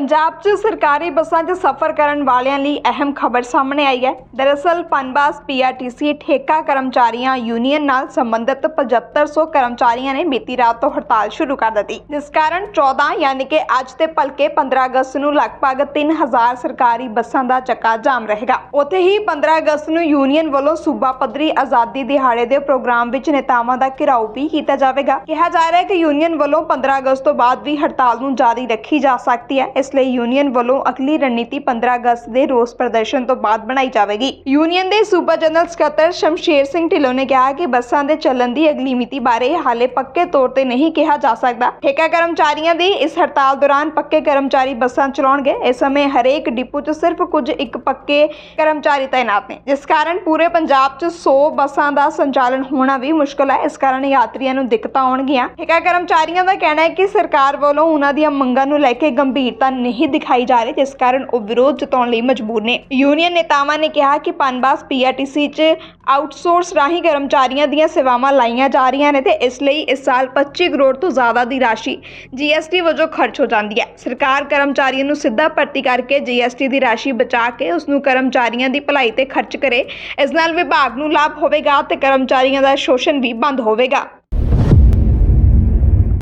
ਪੰਜਾਬ 'ਚ ਸਰਕਾਰੀ ਬੱਸਾਂ 'ਚ ਸਫ਼ਰ ਕਰਨ ਵਾਲਿਆਂ ਲਈ ਅਹਿਮ ਖਬਰ ਸਾਹਮਣੇ ਆਈ ਹੈ। ਦਰਅਸਲ, ਪਨਬਾਸ, ਪੀਆਰਟੀਸੀ, ਠੇਕਾ ਕਰਮਚਾਰੀਆਂ ਯੂਨੀਅਨ ਨਾਲ ਸੰਬੰਧਿਤ 7500 ਕਰਮਚਾਰੀਆਂ ਨੇ ਬੀਤੀ ਰਾਤ ਤੋਂ ਹੜਤਾਲ ਸ਼ੁਰੂ ਕਰ ਦਿੱਤੀ। ਜਿਸ ਕਾਰਨ 14 ਯਾਨੀ ਕਿ ਅੱਜ ਤੇ ਭਲਕੇ 15 ਅਗਸਤ ਨੂੰ ਲਗਭਗ 3000 ਸਰਕਾਰੀ ਬੱਸਾਂ ਦਾ ਚੱਕਾ ਜਾਮ ਰਹੇਗਾ। ਉੱਥੇ ਹੀ 15 ਅਗਸਤ ਨੂੰ ਯੂਨੀਅਨ ਵੱਲੋਂ ਸੂਬਾ ਪੱਧਰੀ ਆਜ਼ਾਦੀ ਦਿਹਾੜੇ ਦੇ ਪ੍ਰੋਗਰਾਮ ਵਿੱਚ ਨੇਤਾਵਾਂ ਦਾ ਘਿਰਾਓ ਵੀ ਕੀਤਾ ਜਾਵੇਗਾ। ਕਿਹਾ ਜਾ ਰਿਹਾ ਹੈ ਕਿ ਯੂਨੀਅਨ ਵੱਲੋਂ 15 ਅਗਸਤ ਤੋਂ ਬਾਅਦ ਵੀ ਹੜਤਾਲ ਨੂੰ ਜਾਰੀ ਰੱਖੀ ਜਾ ਸਕਦੀ ਹੈ। ਇਸ ਲਈ ਯੂਨੀਅਨ ਵੱਲੋਂ ਅਗਲੀ ਰਣਨੀਤੀ 15 ਅਗਸਤ ਦੇ ਰੋਸ ਪ੍ਰਦਰਸ਼ਨ ਤੋਂ ਬਾਅਦ ਬਣਾਈ ਜਾਵੇਗੀ। ਯੂਨੀਅਨ ਦੇ ਸੂਬਾ ਜਨਰਲ ਸਕੱਤਰ ਸ਼ਮਸ਼ੇਰ ਸਿੰਘ ਢਿੱਲੋਂ ਨੇ ਕਿਹਾ ਕਿ ਬੱਸਾਂ ਦੇ ਚੱਲਣ ਦੀ ਅਗਲੀ ਮਿਤੀ ਬਾਰੇ ਹਾਲੇ ਪੱਕੇ ਤੌਰ ਤੇ ਨਹੀਂ ਕਿਹਾ ਜਾ ਸਕਦਾ। ਠੇਕਾ ਕਰਮਚਾਰੀਆਂ ਦੀ ਇਸ ਹੜਤਾਲ ਦੌਰਾਨ ਪੱਕੇ ਕਰਮਚਾਰੀ ਬੱਸਾਂ ਚਲਾਉਣਗੇ। ਇਸ ਸਮੇਂ ਹਰੇਕ ਡਿਪੂ 'ਚ ਸਿਰਫ ਕੁਝ ਇੱਕ ਪੱਕੇ ਕਰਮਚਾਰੀ ਤਾਇਨਾਤ ਨੇ। ਜਿਸ ਕਾਰਨ ਪੂਰੇ ਪੰਜਾਬ 'ਚ 100 ਬੱਸਾਂ ਦਾ ਸੰਚਾਲਨ ਹੋਣਾ ਵੀ ਮੁਸ਼ਕਲ ਹੈ। ਇਸ ਕਾਰਨ ਯਾਤਰੀਆਂ ਨੂੰ ਦਿੱਕਤਾਂ ਆਉਣਗੀਆਂ। ਠੇਕਾ ਕਰਮਚਾਰੀਆਂ ਦਾ ਕਹਿਣਾ ਹੈ ਕਿ ਸਰਕਾਰ ਵੱਲੋਂ ਉਹਨਾਂ ਦੀਆਂ ਮੰਗਾਂ ਨੂੰ ਲੈ ਕੇ ਗੰਭੀਰਤਾ ਨਹੀਂ ਦਿਖਾਈ ਜਾ ਰਹੀ, ਜਿਸ ਕਾਰਨ ਉਹ ਵਿਰੋਧ ਜਤਾਉਣ ਲਈ ਮਜਬੂਰ ਨੇ। ਯੂਨੀਅਨ ਨੇਤਾਵਾਂ ਨੇ ਕਿਹਾ ਕਿ ਪਨਬਾਸ ਪੀਆਰਟੀਸੀ 'ਚ ਆਊਟਸੋਰਸ ਰਾਹੀਂ ਕਰਮਚਾਰੀਆਂ ਦੀਆਂ ਸੇਵਾਵਾਂ ਲਾਈਆਂ ਜਾ ਰਹੀਆਂ ਨੇ ਤੇ ਇਸ ਲਈ ਇਸ ਸਾਲ 25 ਕਰੋੜ ਤੋਂ ਜ਼ਿਆਦਾ ਦੀ ਰਾਸ਼ੀ ਜੀਐਸਟੀ ਵਜੋਂ ਖਰਚ ਹੋ ਜਾਂਦੀ ਹੈ। ਸਰਕਾਰ ਕਰਮਚਾਰੀਆਂ ਨੂੰ ਸਿੱਧਾ ਭਰਤੀ ਕਰਕੇ ਜੀਐਸਟੀ ਦੀ ਰਾਸ਼ੀ ਬਚਾ ਕੇ ਉਸ ਨੂੰ ਕਰਮਚਾਰੀਆਂ ਦੀ ਭਲਾਈ ਤੇ ਖਰਚ ਕਰੇ। ਇਸ ਨਾਲ ਵਿਭਾਗ ਨੂੰ ਲਾਭ ਹੋਵੇਗਾ ਤੇ ਕਰਮਚਾਰੀਆਂ ਦਾ ਸ਼ੋਸ਼ਣ ਵੀ ਬੰਦ ਹੋਵੇਗਾ।